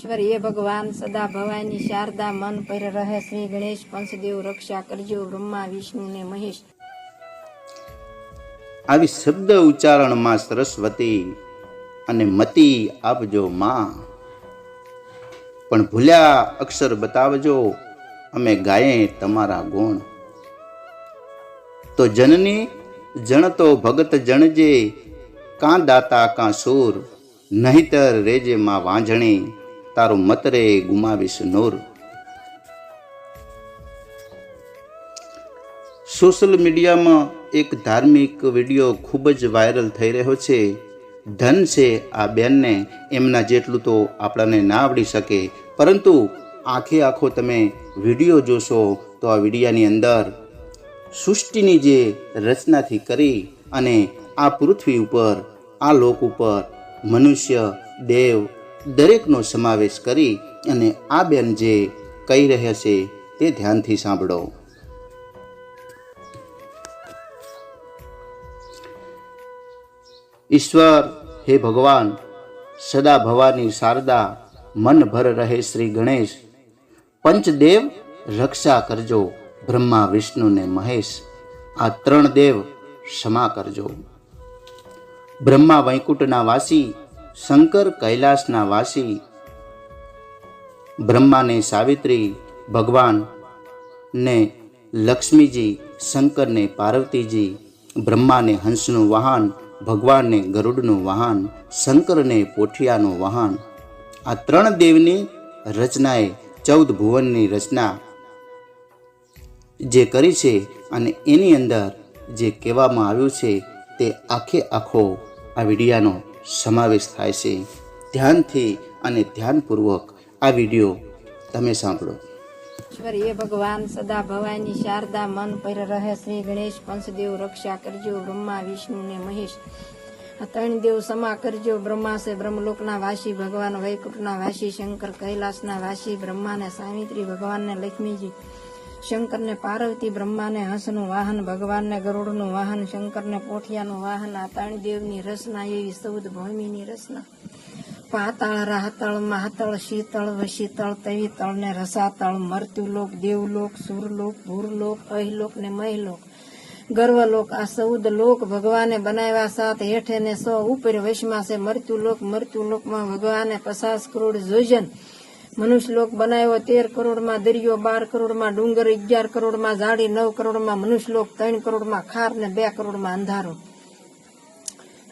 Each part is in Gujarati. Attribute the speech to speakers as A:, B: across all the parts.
A: ઈશ્વર એ ભગવાન, સદા ભવાની શારદા મન પર રહે. શ્રી ગણેશ પંચદેવ રક્ષા કરજો બ્રહ્મા, વિષ્ણુ ને મહેશ.
B: આવી શબ્દ ઉચ્ચારણમાં સરસ્વતી અને મતી આપજો માં. પણ ભૂલ્યા અક્ષર બતાવજો, અમે ગાયે તમારા ગુણ. તો જનની જણતો ભગત જણજે, કાં દાતા, કાં સૂર, નહીતર રેજે માં વાંઝણી તારું મતરે ગુમાવીશ નૂર. સોશિયલ મીડિયામાં એક ધાર્મિક વીડિયો ખૂબ જ વાયરલ થઈ રહ્યો છે. ધન છે આ બેનને, એમના જેટલું તો આપણાને ના આવડી શકે. પરંતુ આખે આખો તમે વીડિયો જોશો તો આ વિડીયાની અંદર સૃષ્ટિની જે રચનાથી કરી અને આ પૃથ્વી ઉપર, આ લોક ઉપર, મનુષ્ય, દેવ દરેકનો સમાવેશ કરી અને આ બેન જે કહી રહ્યા છે તે ધ્યાનથી સાંભળો. ઈશ્વર, હે ભગવાન, સદા ભવાની શારદા મન ભર રહે શ્રી ગણેશ. પંચદેવ, રક્ષા કરજો બ્રહ્મા વિષ્ણુ ને મહેશ. આ ત્રણ દેવ ક્ષમા કરજો. બ્રહ્મા વૈકુંઠના વાસી શંકર કૈલાસના વાસી બ્રહ્માને સાવિત્રી ભગવાન ને લક્ષ્મીજી શંકરને પાર્વતીજી, બ્રહ્માને હંસનું વાહન ભગવાનને ગરુડનું વાહન શંકરને પોઠિયાનું વાહન આ ત્રણ દેવની રચનાએ ચૌદ ભુવનની રચના જે કરી છે અને એની અંદર જે કહેવામાં આવ્યું છે તે આખે આખો આ વિડીયાનો સમાવેશ થાય છે. ધ્યાનથી અને ધ્યાનપૂર્વક આ વીડિયો તમે સાંભળો.
A: ઈશ્વર ભગવાન, સદા ભવાની શારદા મન પર રહે શ્રી ગણેશ પંચદેવ રક્ષા કરજો બ્રહ્મા, વિષ્ણુ ને મહેશ. ત્રણ દેવ સમા કરજો બ્રહ્મા છે બ્રહ્મલોકના વાસી, ભગવાન વૈકુંઠના વાસી, શંકર કૈલાસના વાસી, બ્રહ્માને સાવિત્રી, ભગવાનને લક્ષ્મીજી. શંકરને પાર્વતી બ્રહ્માને હંસનું વાહન, ભગવાનને ગરુડનું વાહન, શંકરને પોઠિયાનું વાહન, આ ત્રણ દેવની રચના એવી સૌદ ભૂમિની રચના. પાતાળ, રાહતળ, મહાતળ, શીતળ, વશીતળ તવીતળ ને રસાતળ, મર્ત્યુલોક, દેવલોક, સુરલોક, ભૂરલોક, અહિલોક ને મહિલોક. ગર્વલોક, આ સૌદ લોક ભગવાને બનાવ્યા સાત હેઠે ને સો ઉપર વશમાં છે. મૃત્યુલોક મૃત્યુલોકમાં ભગવાને પચાસ કરોડ જોજન. મનુષ્યલોક બનાવ્યો તેર કરોડમાં દરિયો, બાર કરોડમાં ડુંગર, અગિયાર કરોડમાં ઝાડી, નવ કરોડમાં મનુષ્યલોક ત્રણ કરોડમાં ખાર ને બે કરોડમાં અંધારો.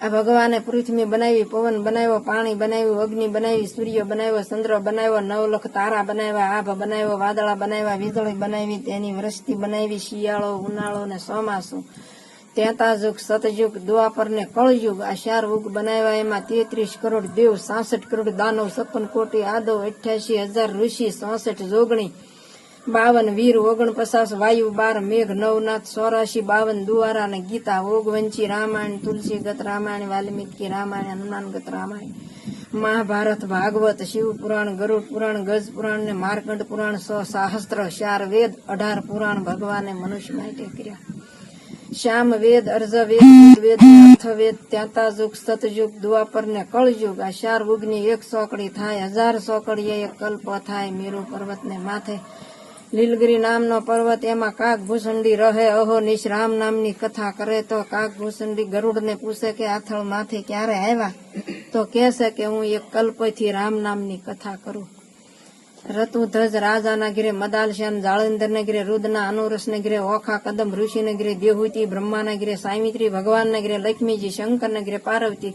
A: આ ભગવાને પૃથ્વી બનાવી, પવન બનાવ્યો, પાણી બનાવ્યું, અગ્નિ બનાવી, સૂર્ય બનાવ્યો, ચંદ્ર બનાવ્યો, નવલખ તારા બનાવ્યા, આભ બનાવ્યો, વાદળા બનાવ્યા, વીજળી બનાવી, તેની વૃષ્ટિ બનાવી, શિયાળો, ઉનાળો ને ચોમાસું. તેતાજુગ સતયુગ દ્વાપર ને કળયુગ આ ચાર યુગ બનાવ્યા. એમાં તેત્રીસ કરોડ દેવ, સાસઠ કરોડ દાનવ, છપ્પન કોટી આદવ, અઠ્યાસી હજાર ઋષિ ચોસઠ જોગણી, બાવન વીર, ઓગણપચાસ વાયુ, બાર મેઘ, નવનાથ, ચોરાશી, બાવન દુવારા અને ગીતા, ઓગવંચી રામાયણ તુલસી ગત રામાયણ, વાલ્મીકી રામાયણ હનુમાન ગત રામાયણ, મહાભારત, ભાગવત શિવ પુરાણ ગરુડ પુરાણ, ગજ પુરાણ ને માર્કંડ પુરાણ, સો સહસ્ત્ર, ચાર વેદ, અઢાર પુરાણ ભગવાને મનુષ્ય માટે કર્યા. શ્યામ વેદ અર્જ વેદ અર્થવેદ અર્થ વેદ ત્યાતાજુગ સતયુગ દ્વાપર ને કળયુગ આ ચાર યુગની એક સોકડી થાય, હજાર સોકડીએ એક કલ્પ થાય. મેરુ પર્વતને માથે લીલગિરી નામનો પર્વત, એમાં કાક ભૂસંડી રહે. અહો નિશ રામ નામની કથા કરે તો કાક ભૂસંડી ગરુડને પૂછે કે આથળ માથે ક્યારે આવ્યા? તો કહેશે કે હું એક કલ્પથી રામ નામની કથા કરું. રતુધ્વજ રાજાના ગીરે મદાલશ્યામ જાળંધરના ગીરે રુદના અનુરસના ગીરે ઓખા કદમ ઋષિના ગીરે દેહુતિ, બ્રહ્માના ગીરે સામિત્રી ભગવાનના ગીરે લક્ષ્મીજી, શંકરના ગીરે પાર્વતી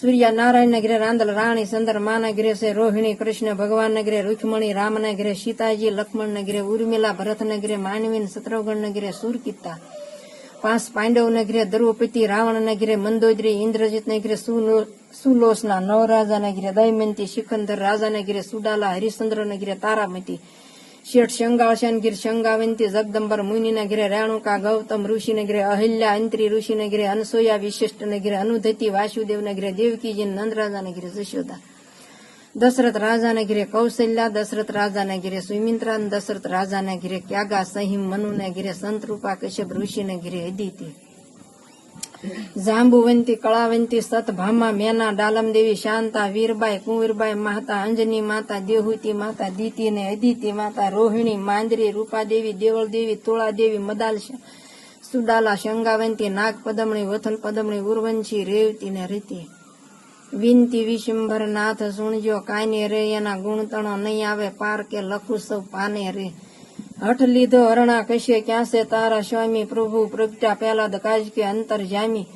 A: સૂર્ય નારાયણના ગીરે રાંદલ રાણી, સંદર માના ગીરે છે રોહિણી, કૃષ્ણ, ભગવાનના ગીરે રૂખમણી રામના ગીરે સીતાજી, લક્ષ્મણના ગીરે ઉર્મિલા, ભરતના ગીરે માનવીન, શત્રુઘ્નના ગીરે સુરકિતા. પાંચ પાંડવના ઘરે, દ્રૌપદી, રાવણના ઘરે, મંદોદરી, ઇન્દ્રજીતના ઘરે સુલોસના નવ રાજાના ઘરે દયમંતી સિકંદર રાજાના ઘરે, સુડાલા, હરિશ્ચંદ્રના ઘરે, તારામતી, શેઠ શંગાળશાન ગીર શંગાવંતી, જગદંબર મુનિના ઘરે, રેણુકા, ગૌતમ ઋષિના ઘરે, અહિલ્યા, અંત્રી ઋષિના ઘરે, અનસોયા વિશિષ્ટના ઘરે, અનુધતી વાસુદેવના ઘરે, દેવકીજી, નંદરાજાના ઘરે, જશોદા દશરથ રાજાના ગીરે કૌશલ્યા દશરથ રાજાના ગીરે સુમિત્રા દશરથ રાજાના ગીરે ક્યાગા સહીમ મનુના ગીરે સંતરૂપા કશ્યપ ઋષિના ગીરે અદિતિ જાંબુવંતી કળાવંતી સતભામા મેના ડાલમ દેવી શાંતા વીરબાઈ કુંવરબાઈ માતા અંજની માતા દેહુતી માતા દીતી ને અદિતિ માતા રોહિણી માંદરી રૂપાદેવી દેવળ દેવી તુળાદેવી મદાલ સુડાલા શંગાવંતી નાગ પદમણી વથલ પદમણી ઉર્વંશી રેવતી ને રીતિ વિનતી વિશંભર નાથ સુણજો કાને રે, એના ગુણતણો નહીં આવે, પાર કે લખું સૌ પાને રે. હઠ લીધો હરણા કશે ક્યાં છે તારા સ્વામી પ્રભુ પ્રગટ્યા પહેલા દકાજ કે અંતર જામી.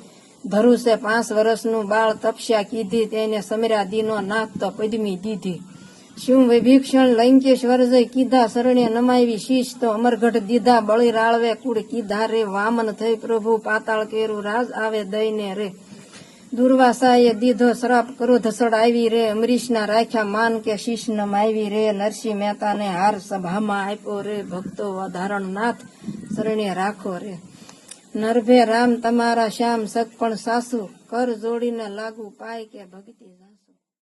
A: ધરું પાંચ વર્ષનું બાળ તપસ્યા કીધી, તેને સમર્યા દીનો નાથ તો પદમી દીધી. શું વિભીક્ષણ લંકેશ્વર જઈ કીધા શરણે નમાવી શીશ, તો અમરગઢ દીધા બળી રાળવે કુળ કીધા રે, વામન થઈ પ્રભુ પાતાળ કેરું રાજ આવે દઈને રે. દુર્વાસાએ દીધો શ્રાપ ક્રોધ સડાવી રે, અમરીશના રાખ્યા માન કે શીશ માવી રે, નરસિંહ મહેતાને હાર સભામાં આપ્યો રે, ભક્તો વધારણ નાથ શરણે રાખો રે. નરભે રામ, તમારા શ્યામ સગપણ સાસુ, કર જોડીને લાગુ પાય કે ભક્તિ